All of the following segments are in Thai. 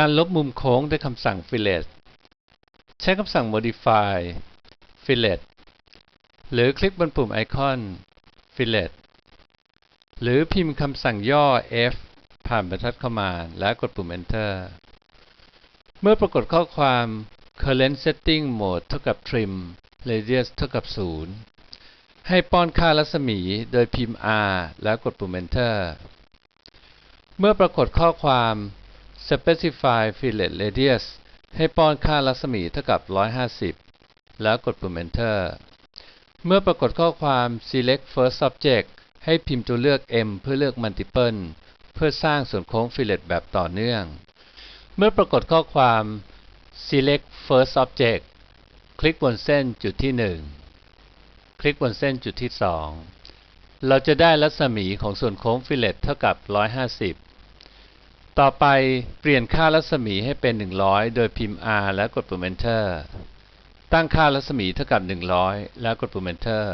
การลบมุมโค้งด้วยคำสั่ง fillet ใช้คำสั่ง modify fillet หรือคลิกบนปุ่มไอคอน fillet หรือพิมพ์คำสั่งย่อ F ผ่านบรรทัดเข้ามาและกดปุ่ม enter เมื่อปรากฏข้อความ current setting mode เท่ากับ trim radius เท่ากับ 0 ให้ป้อนค่ารัศมีโดยพิมพ์ R แล้วกดปุ่ม enter เมื่อปรากฏข้อความ specify fillet radius ให้ป้อนค่ารัศมีเท่ากับ 150 แล้วกดปุ่ม enter เมื่อปรากฏข้อความ select first subject ให้พิมพ์ตัวเลือก M เพื่อเลือก multiple เพื่อสร้างส่วนโค้ง fillet แบบต่อเนื่อง เมื่อปรากฏข้อความ select first object คลิกบนเส้นจุดที่ 1 คลิกบนเส้นจุดที่ 2 เราจะได้รัศมีของส่วนโค้ง fillet เท่ากับ 150 ต่อไปเปลี่ยนค่ารัศมีให้เป็น 100 โดยพิมพ์ R แล้วกดปุ่ม enter ตั้งค่ารัศมีเท่ากับ 100 แล้วกดปุ่ม enter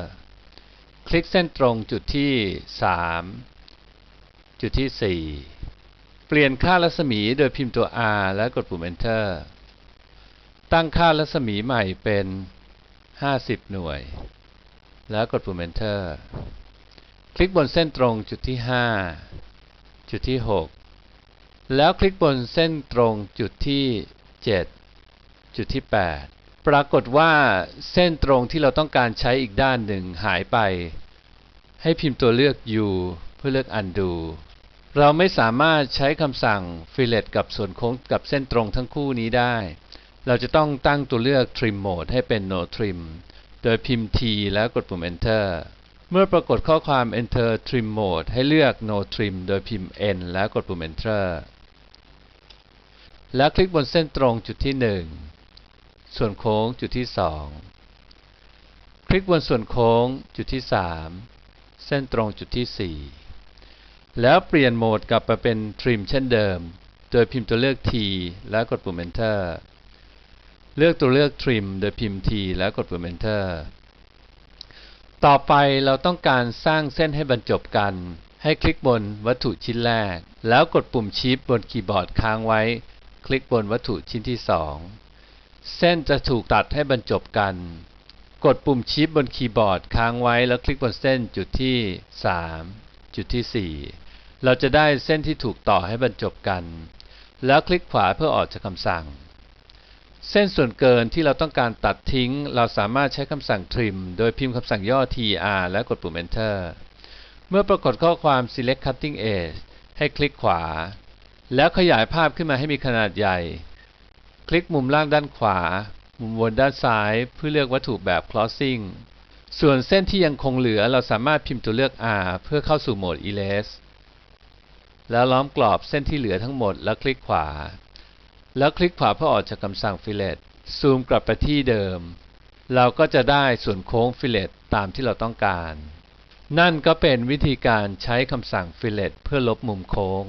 คลิกเส้นตรงจุดที่ 3 จุดที่ 4 เปลี่ยนค่ารัศมีโดยพิมพ์ตัว R แล้วกดปุ่ม enter ตั้งค่ารัศมีใหม่เป็น 50 หน่วย แล้วกดปุ่ม enter คลิกบนเส้นตรงจุดที่ 5 จุดที่ 6 แล้วคลิกบนเส้นตรงจุดที่ 7 จุดที่ 8 ปรากฏว่าเส้นตรงที่เราต้องการใช้อีกด้านหนึ่งหายไป ให้พิมพ์ตัวเลือก U เพื่อเลือก undo เราไม่สามารถใช้คำสั่ง fillet กับส่วนโค้งกับเส้นตรงทั้งคู่นี้ได้ เราจะต้องตั้งตัวเลือก trim mode ให้เป็น no trim โดยพิมพ์ T แล้วกดปุ่ม enter เมื่อปรากฏข้อความ enter trim mode ให้เลือก no trim โดยพิมพ์ N แล้วกดปุ่ม enter แล้วคลิกบนเส้นตรงจุดที่ 1 ส่วนโค้งจุดที่ 2 คลิกบนส่วนโค้งจุดที่ 3 เส้นตรงจุดที่ 4 แล้วเปลี่ยนโหมดกลับมาเป็น trim เช่นเดิม โดยพิมพ์ตัวเลือก T แล้วกดปุ่ม enter เลือกตัวเลือก trim โดยพิมพ์ T แล้วกดปุ่ม enter ต่อไปเราต้องการสร้างเส้นให้บรรจบกัน ให้คลิกบนวัตถุชิ้นแรก แล้วกดปุ่มชิปบนคีย์บอร์ดค้างไว้ คลิกบนวัตถุชิ้นที่ 2 เส้นจะถูกตัดให้บรรจบกัน กดปุ่มชิปบนคีย์บอร์ดค้างไว้แล้วคลิกบนเส้นจุดที่ 3 จุดที่ 4 เราจะได้เส้นที่ถูกต่อให้บรรจบกัน แล้วคลิกขวาเพื่อออกจากคำสั่ง เส้นส่วนเกินที่เราต้องการตัดทิ้ง เราสามารถใช้คำสั่ง trim โดยพิมพ์คำสั่งย่อ tr และกดปุ่ม enter เมื่อปรากฏข้อความ select cutting edge ให้คลิกขวา แล้วขยายภาพขึ้นมาให้มีขนาดใหญ่ คลิกมุมล่างด้านขวา มุมบนด้านซ้ายเพื่อเลือกวัตถุแบบ crossing ส่วนเส้นที่ยังคงเหลือเราสามารถพิมพ์ตัวเลือก R เพื่อเข้าสู่โหมด erase แล้วล้อมกรอบเส้นที่เหลือทั้งหมดแล้วคลิกขวา แล้วคลิกขวาเพื่อออกจากคำสั่ง fillet ซูมกลับไปที่เดิม เราก็จะได้ส่วนโค้ง fillet ตามที่เราต้องการ นั่นก็เป็นวิธีการใช้คำสั่ง fillet เพื่อลบมุมโค้ง